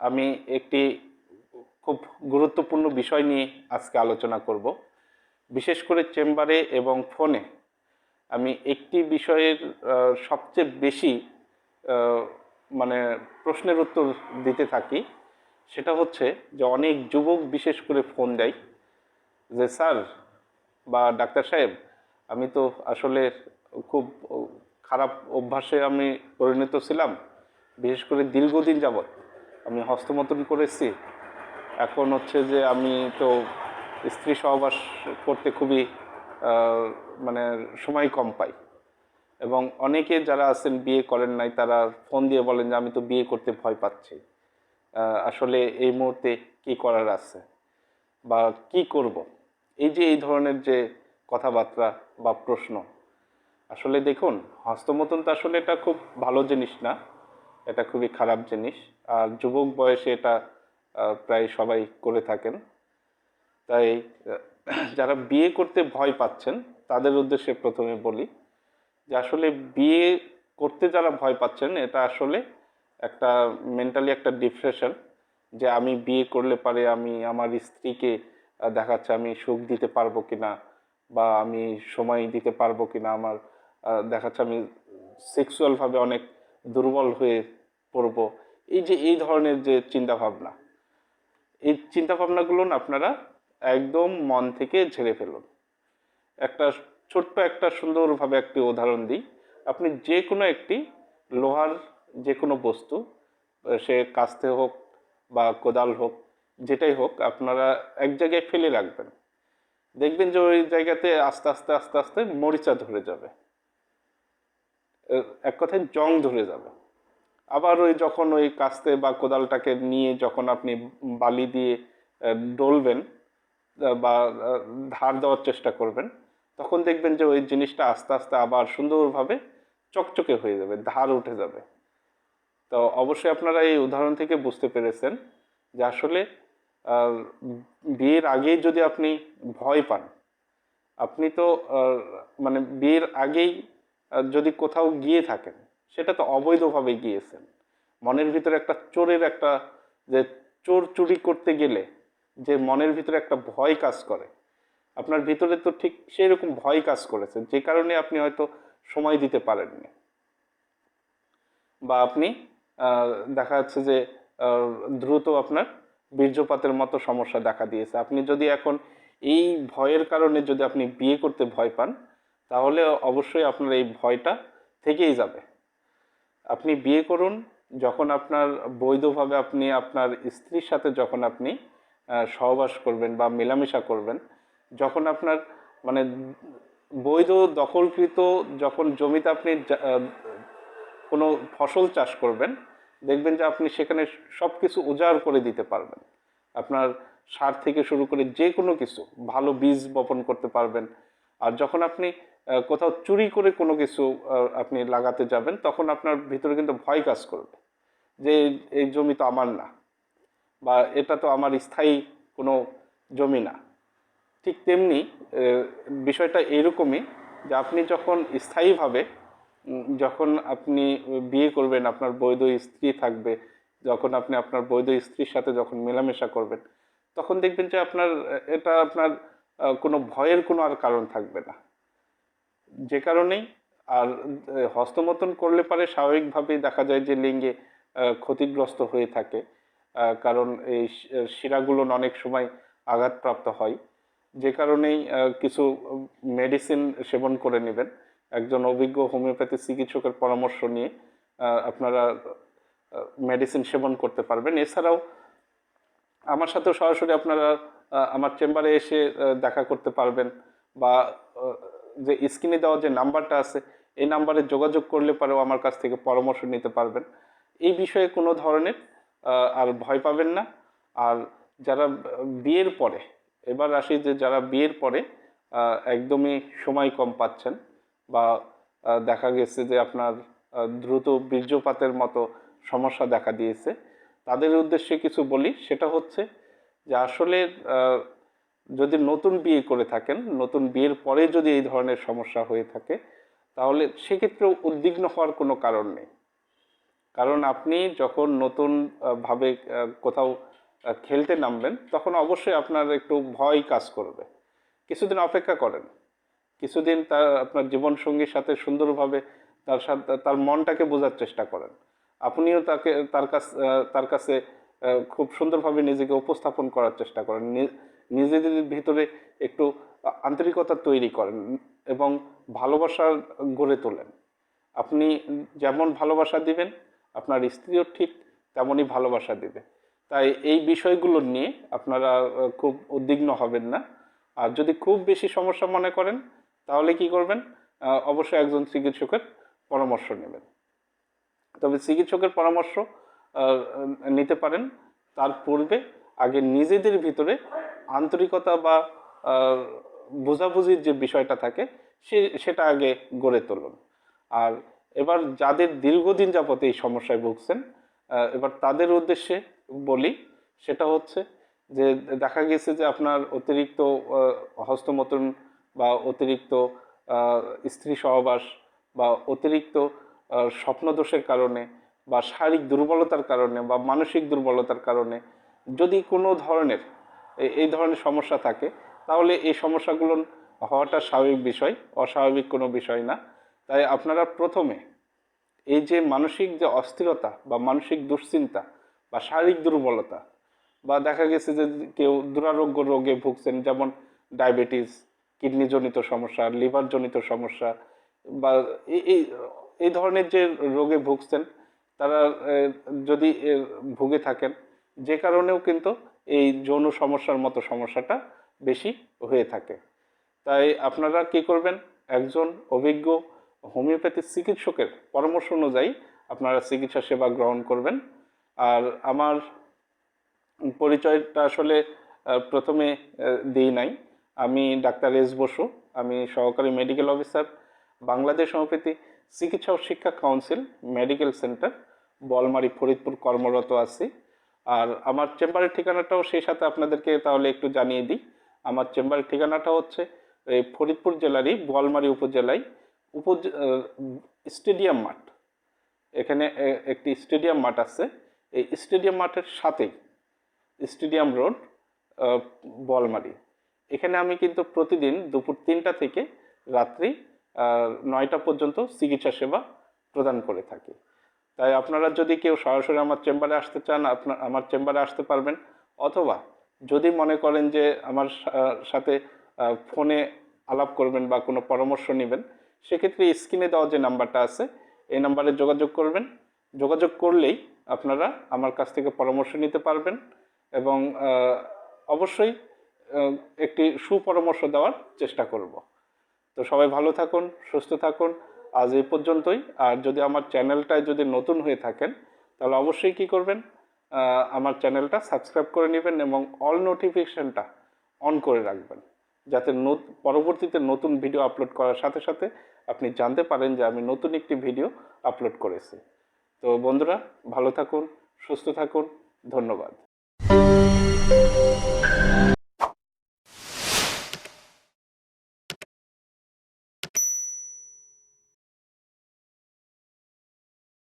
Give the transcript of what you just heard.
আমি একটি খুব গুরুত্বপূর্ণ বিষয় নিয়ে আজকে আলোচনা করব। বিশেষ করে চেম্বারে এবং ফোনে আমি একটি বিষয়ের সবচেয়ে বেশি মানে প্রশ্নের উত্তর দিতে থাকি। সেটা হচ্ছে যে অনেক যুবক বিশেষ করে ফোন দেয় যে, স্যার বা ডাক্তার সাহেব, আমি তো আসলে খুব খারাপ অভ্যাসে আমি পরিণত ছিলাম। বিশেষ করে দীর্ঘদিন যাবৎ আমি হস্তমতন করেছি। এখন হচ্ছে যে আমি তো স্ত্রী সহবাস করতে খুবই মানে সময় কম পাই। এবং অনেকে যারা আছেন বিয়ে করেন নাই, তারা ফোন দিয়ে বলেন যে আমি তো বিয়ে করতে ভয় পাচ্ছি। আসলে এই মুহূর্তে কি করার আছে? বা কি করব? এই যে এই ধরনের যে কথাবার্তা বা প্রশ্ন। আসলে দেখুন হস্তমতন তো আসলে এটা খুব ভালো জিনিস না। এটা খুবই খারাপ জিনিস। আর যুবক বয়সে এটা প্রায় সবাই করে থাকেন। তাই, যারা বিয়ে করতে ভয় পাচ্ছেন, তাদের উদ্দেশ্যে প্রথমে বলি যে আসলে বিয়ে করতে যারা ভয় পাচ্ছেন, এটা আসলে একটা মেন্টালি একটা ডিপ্রেশন যে আমি বিয়ে করলে পারে আমি আমার স্ত্রীকে দেখাচ্ছে আমি সুখ দিতে পারব কিনা বা আমি সময় দিতে পারব কিনা। আমার দেখাচ্ছে আমি সেক্সুয়ালভাবে অনেক দুর্বল হয়ে পড়ব এই যে, এই ধরনের যে চিন্তা ভাবনা এই চিন্তা ভাবনাগুলো না আপনারা একদম মন থেকে ঝেড়ে ফেলুন। একটা ছোট্ট একটা সুন্দরভাবে একটি উদাহরণ দিই। আপনি যে কোনো একটি লোহার যে কোনো বস্তু, সে কাস্তে হোক বা কোদাল হোক, যেটাই হোক, আপনারা এক জায়গায় ফেলে রাখবেন। দেখবেন যে ওই জায়গাতে আস্তে আস্তে আস্তে আস্তে মরিচা ধরে যাবে। এক কথায় জং ধরে যাবে। আবার ওই যখন ওই কাস্তে বা কোদালটাকে নিয়ে যখন আপনি বালি দিয়ে ডলবেন বা ধার দেওয়ার চেষ্টা করবেন, তখন দেখবেন যে ওই জিনিসটা আস্তে আস্তে আবার সুন্দরভাবে চকচকে হয়ে যাবে, ধার উঠে যাবে। তো অবশ্যই আপনারা এই উদাহরণ থেকে বুঝতে পেরেছেন যে আসলে বিয়ের আগেই যদি আপনি ভয় পান, আপনি তো মানে বিয়ের আগেই যদি কোথাও গিয়ে থাকেন সেটা তো অবৈধভাবে গিয়েছেন। মনের ভিতরে একটা চোরের একটা যে চোর চুরি করতে গেলে যে মনের ভিতরে একটা ভয় কাজ করে। আপনার ভিতরে তো ঠিক সেই রকম ভয় কাজ করেছে, যে কারণে আপনি হয়তো সময় দিতে পারেননি। বা আপনি দেখা যাচ্ছে যে দ্রুত আপনার বীর্যপাতের মতো সমস্যা দেখা দিয়েছে। আপনি যদি এখন এই ভয়ের কারণে যদি আপনি বিয়ে করতে ভয় পান, তাহলে অবশ্যই আপনার এই ভয়টা থেকেই যাবে। আপনি বিয়ে করুন, যখন আপনার বৈধভাবে আপনি আপনার স্ত্রীর সাথে যখন আপনি সহবাস করবেন বা মেলামেশা করবেন, যখন আপনার মানে বৈধ দখলকৃত যখন জমিতে আপনি কোনো ফসল চাষ করবেন, দেখবেন যে আপনি সেখানে সব কিছু উজাড় করে দিতে পারবেন। আপনার সার থেকে শুরু করে যে কোনো কিছু, ভালো বীজ বপন করতে পারবেন। আর যখন আপনি কোথাও চুরি করে কোনো কিছু আপনি লাগাতে যাবেন, তখন আপনার ভিতরে কিন্তু ভয় কাজ করবে যে এই- জমি তো আমার না বা এটা তো আমার স্থায়ী কোনো জমি না। ঠিক তেমনি বিষয়টা এইরকমই যে আপনি যখন স্থায়ীভাবে যখন আপনি বিয়ে করবেন, আপনার বৈধ স্ত্রী থাকবে, যখন আপনি আপনার বৈধ স্ত্রীর সাথে যখন মেলামেশা করবেন, তখন দেখবেন যে আপনার এটা আপনার কোনো ভয়ের কোনো আর কারণ থাকবে না। যে কারণেই, আর হস্তমতন করলে পারে স্বাভাবিকভাবেই দেখা যায় যে লিঙ্গে ক্ষতিগ্রস্ত হয়ে থাকে। কারণ এই শিরাগুলো অনেক সময় আঘাতপ্রাপ্ত হয়। যে কারণেই কিছু মেডিসিন সেবন করে নেবেন। একজন অভিজ্ঞ হোমিওপ্যাথি চিকিৎসকের পরামর্শ নিয়ে আপনারা মেডিসিন সেবন করতে পারবেন। এছাড়াও, আমার সাথেও সরাসরি আপনারা আমার চেম্বারে এসে দেখা করতে পারবেন বা যে স্ক্রিনে দেওয়া যে নাম্বারটা আছে, এই নাম্বারে যোগাযোগ করলে পরেও আমার কাছ থেকে পরামর্শ নিতে পারবেন। এই বিষয়ে কোনো ধরনের আর ভয় পাবেন না। আর যারা বিয়ের পরে, এবার আসি যে যারা বিয়ের পরে একদমই সময় কম পাচ্ছেন বা দেখা গেছে যে আপনার দ্রুত বীর্যপাতের মতো সমস্যা দেখা দিয়েছে, তাদের উদ্দেশ্যে কিছু বলি। সেটা হচ্ছে যে আসলে যদি নতুন বিয়ে করে থাকেন, নতুন বিয়ের পরে যদি এই ধরনের সমস্যা হয়ে থাকে, তাহলে সেক্ষেত্রেও উদ্বিগ্ন হওয়ার কোনো কারণ নেই। কারণ আপনি যখন নতুন ভাবে কোথাও খেলতে নামবেন, তখন অবশ্যই আপনার একটু ভয় কাজ করবে। কিছুদিন অপেক্ষা করেন। কিছুদিন তার আপনার জীবনসঙ্গীর সাথে সুন্দরভাবে তার সাথে, তার মনটাকে বোঝার চেষ্টা করেন। আপনিও তাকে, তার কাছ তার কাছে খুব সুন্দরভাবে নিজেকে উপস্থাপন করার চেষ্টা করেন। নিজেদের ভিতরে একটু আন্তরিকতা তৈরি করেন এবং ভালোবাসা গড়ে তোলেন। আপনি যেমন ভালোবাসা দিবেন, আপনার স্ত্রীও ঠিক তেমনই ভালোবাসা দিবে। তাই এই বিষয়গুলো নিয়ে আপনারা খুব উদ্বিগ্ন হবেন না। আর যদি খুব বেশি সমস্যা মনে করেন, তাহলে কি করবেন? অবশ্যই একজন চিকিৎসকের পরামর্শ নেবেন। তবে চিকিৎসকের পরামর্শ নিতে পারেন। তার পূর্বে আগে নিজেদের ভিতরে আন্তরিকতা বা বোঝাবুঝির যে বিষয়টা থাকে, সে, সেটা আগে গড়ে তুলুন। আর এবার যাদের দীর্ঘদিন যাবত এই সমস্যায় ভুগছেন এবার তাদের উদ্দেশ্যে বলি, সেটা হচ্ছে যে, দেখা গেছে যে আপনার অতিরিক্ত হস্তমতন বা অতিরিক্ত স্ত্রী সহবাস বা অতিরিক্ত স্বপ্নদোষের কারণে বা শারীরিক দুর্বলতার কারণে বা মানসিক দুর্বলতার কারণে যদি কোনো ধরনের এই ধরনের সমস্যা থাকে। তাহলে এই সমস্যাগুলো হওয়াটা স্বাভাবিক বিষয়, অস্বাভাবিক কোনো বিষয় না। তাই আপনারা প্রথমে এই যে মানসিক যে অস্থিরতা বা মানসিক দুশ্চিন্তা বা শারীরিক দুর্বলতা বা দেখা গেছে যে কেউ দুরারোগ্য রোগে ভুগছেন, যেমন ডায়াবেটিস, কিডনিজনিত সমস্যা, লিভারজনিত সমস্যা বা এই এই- ধরনের যে রোগে ভুগছেন, তারা যদি ভুগে থাকেন, যে কারণেও কিন্তু এই যৌন সমস্যার মতো সমস্যাটা বেশি হয়ে থাকে। তাই আপনারা কি করবেন? একজন অভিজ্ঞ হোমিওপ্যাথি চিকিৎসকের পরামর্শ অনুযায়ী আপনারা চিকিৎসা সেবা গ্রহণ করবেন। আর আমার পরিচয়টা আসলে প্রথমে দিই নাই। আমি ডাক্তার এস বসু। আমি সহকারী মেডিকেল অফিসার, বাংলাদেশ হোমিওপ্যাথি চিকিৎসা ও শিক্ষা council medical centre, Bolmari Faridpur কর্মরত আছি। আর আমার চেম্বারের ঠিকানাটাও সেই সাথে আপনাদেরকে তাহলে একটু জানিয়ে দিই। আমার চেম্বারের ঠিকানাটা হচ্ছে এই ফরিদপুর জেলারই বোয়ালমারী উপজেলায় উপ স্টেডিয়াম মাঠ। এখানে একটি স্টেডিয়াম মাঠ আছে। এই স্টেডিয়াম মাঠের সাথেই স্টেডিয়াম রোড বলমারি এখানে আমি কিন্তু প্রতিদিন দুপুর তিনটা থেকে রাত্রি নয়টা পর্যন্ত চিকিৎসা সেবা প্রদান করে থাকি। তাই আপনারা যদি কেউ সরাসরি আমার চেম্বারে আসতে চান আপনার আমার চেম্বারে আসতে পারবেন। অথবা যদি মনে করেন যে আমার সাথে ফোনে আলাপ করবেন বা কোনো পরামর্শ নেবেন, সেক্ষেত্রে স্ক্রিনে দেওয়া যে নাম্বারটা আছে, এই নাম্বারে যোগাযোগ করবেন। যোগাযোগ করলেই আপনারা আমার কাছ থেকে পরামর্শ নিতে পারবেন এবং অবশ্যই একটি সুপরামর্শ দেওয়ার চেষ্টা করব। তো সবাই ভালো থাকুন, সুস্থ থাকুন। আজ এই পর্যন্তই। আর যদি আমার চ্যানেলটায় যদি নতুন হয়ে থাকেন, তাহলে অবশ্যই কি করবেন? আমার চ্যানেলটা সাবস্ক্রাইব করে নেবেন এবং অল নোটিফিকেশনটা অন করে রাখবেন। যাতে পরবর্তীতে নতুন ভিডিও আপলোড করার সাথে সাথে আপনি জানতে পারেন যে আমি নতুন একটি ভিডিও আপলোড করেছি। তো বন্ধুরা, ভালো থাকুন, সুস্থ থাকুন। ধন্যবাদ।